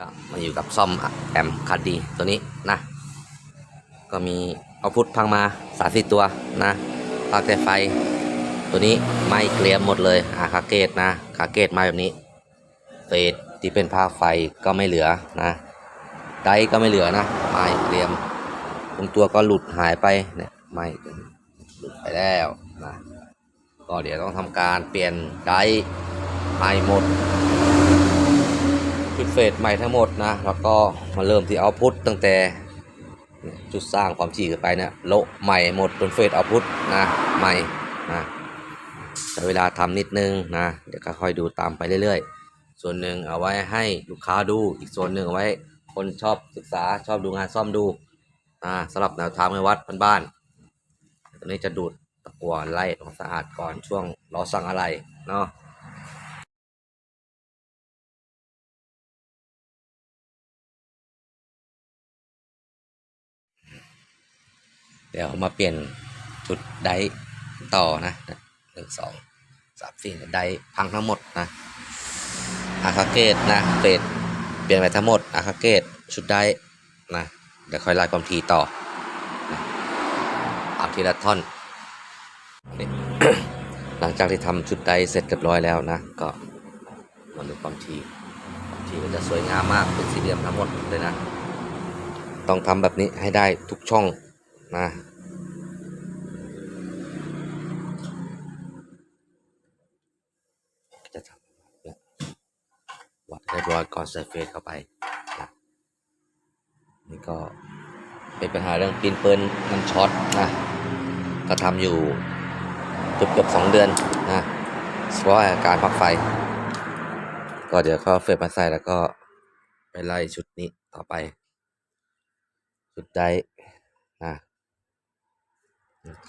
ก็มาอยู่กับซ่อมแอมคัดดีตัวนี้นะ ก็มีเอาพุทพังมาสามสี่ตัวนะปลั๊กไฟไฟตัวนี้ไม่เกลียมหมดเลยอาคาเกตนะคาเกตมาแบบนี้เฟสที่เป็นผ้าไฟก็ไม่เหลือนะไดก็ไม่เหลือนะไม่เกลียมตรงตัวก็หลุดหายไปเนี่ยไม่หลุดไปแล้วนะก็เดี๋ยวต้องทำการเปลี่ยนไดใหม่หมด ชุดเฟสใหม่ทั้งหมดนะ แล้วก็มาเริ่มที่เอาพุทตั้งแต่จุดสร้างความถี่ขึ้นไปเนี่ยโละใหม่หมดเป็นเฟสเอาพุทนะใหม่นะใช้เวลาทำนิดนึงนะเดี๋ยวค่อยดูตามไปเรื่อยๆ ส่วนหนึ่งเอาไว้ให้ลูกค้าดูอีกส่วนหนึ่งเอาไว้คนชอบศึกษาชอบดูงานซ่อมดูนะสำหรับแนวทางในวัดบ้านๆตัวนี้จะดูดตะกัวไล่ทำความสะอาดก่อนช่วงรอสั่งอะไรเนาะ เดี๋ยวมาเปลี่ยนชุดไดร์ต่อนะหนึ่งสองสามสี่ไดร์พังทั้งหมดนะอาคาเกตนะเฟดเปลี่ยนไปทั้งหมดอาคาเกตชุดไดร์นะเดี๋ยวค่อยไล่ความถี่ต่อเอาทีละท่อน หลังจากที่ทำชุดไดร์เสร็จเรียบร้อยแล้วนะ ก็มาดูความถี่ความถี่มันจะสวยงามมากเป็นสี่เหลี่ยมทั้งหมดเลยนะ ต้องทำแบบนี้ให้ได้ทุกช่อง นะจะทำเนี่ยวัดเรียบร้อยก่อนใส่เฟสเข้าไปนะนี่ก็เป็นปัญหาเรื่องปีนเปิลมันช็อตนะก็ทำอยู่เกือบเกือบสองเดือนนะเพราะอาการพักไฟ ก็เดี๋ยวเขาเอาเฟสมาใส่แล้วก็ไปไล่ชุดนี้ต่อไปสุดได้นะ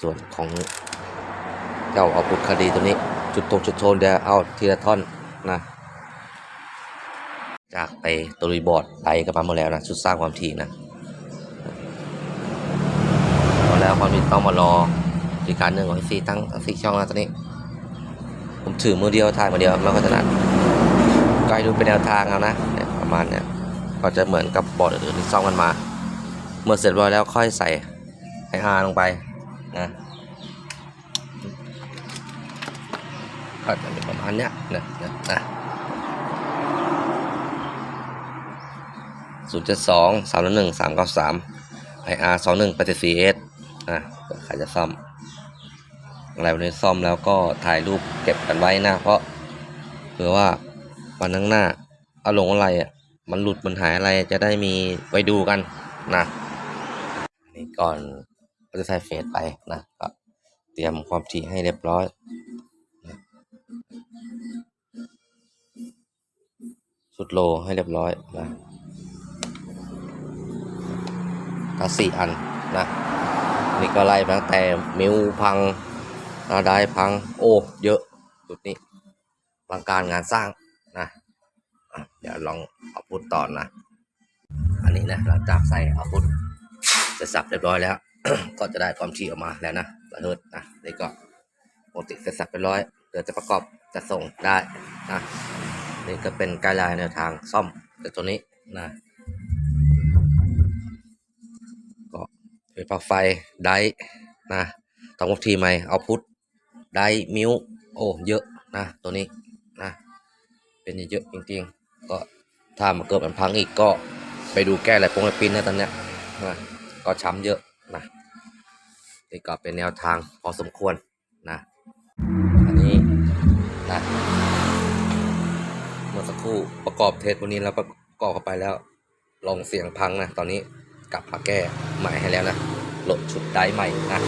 ส่วนของเจ้าเอาพุทคดีตัวนี้ จุดตรงจุดโทนเดี๋ยวเอาทีละท่อนนะ จากไปตัวรีบอร์ดไปกับมาหมดแล้วนะชุดสร้างความถี่นะพอแล้วความถี่ต้องมารออีการหนึ่งของซีทั้งสี่ช่องแล้วตอนนี้ ผมถือมือเดียวถ่ายมือเดียวแล้วก็จะนัดก็ให้ดูเป็นแนวทางเอานะประมาณเนี้ยก็จะเหมือนกับบอร์ดอื่นที่ซ่อมกันมา เมื่อเสร็จบร้อยแล้วค่อยใส่ไออาร์ลงไป นะก็จะเป็นประมาณเนี้ยนะนะนะศูนย์เจ็ดสองสามหนึ่งสามเก้าสามไออาร์สองหนึ่งแปดสี่เอสนะใครจะซ่อมอะไรวันนี้ซ่อมแล้วก็ถ่ายรูปเก็บกันไว้นะ เพราะเผื่อว่าวันข้างหน้าเอาลงอะไรอะมันหลุดมันหายอะไรจะได้มีไว้ดูกันนะนี่ก่อน ก็จะใส่เฟสไปนะ ก็เตรียมความถี่ให้เรียบร้อยนะสุดโลให้เรียบร้อยนะก็สี่อันนะ นี่ก็ไล่ตั้งแต่มิวพังนาไดพัง โอ้ เยอะจุดนี้ลังการงานสร้างนะเดี๋ยวลองเอาพุทต่อนะ อันนี้นะหลังจากใส่เอาพุทเสร็จสับเรียบร้อยแล้ว ก็จะได้ความถี่ออกมาแล้วนะระเหิดนะนี่ก็ปกติเสร็จสับเรียบร้อยเดี๋ยวจะประกอบจะส่งได้นะนี่ก็เป็นไกด์ไลน์แนวทางซ่อมแต่ตัวนี้นะก็เป็นปลั๊กไฟไดร์นะต้องวัดทีใหม่เอาพุทไดร์มิวโอ้เยอะนะตัวนี้นะเป็นเยอะจริงๆ ก็ถ้ามาเกิดมันพังอีกก็ไปดูแก้อะไรพงอะไรปิ้นนะตอนเนี้ยนะก็ช้ำเยอะ นะนี่ก็เป็นแนวทางพอสมควรนะ อันนี้นะเมื่อสักครู่ประกอบเทสวันนี้แล้วประกอบเข้าไปแล้วลองเสียงพังนะ ตอนนี้กลับมาแก้ใหม่ให้แล้วนะหลดชุดได้ใหม่นะ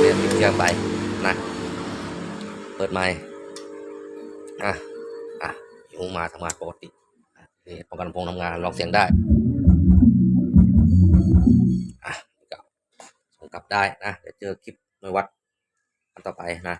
เรียนติดเครื่องไปนะ เปิดใหม่อะอะยูมาทำงานปกตินี่ป้องกันพงทำงานลองเสียงได้ กลับได้นะเดี๋ยวเจอคลิปในวัดอันต่อไปนะ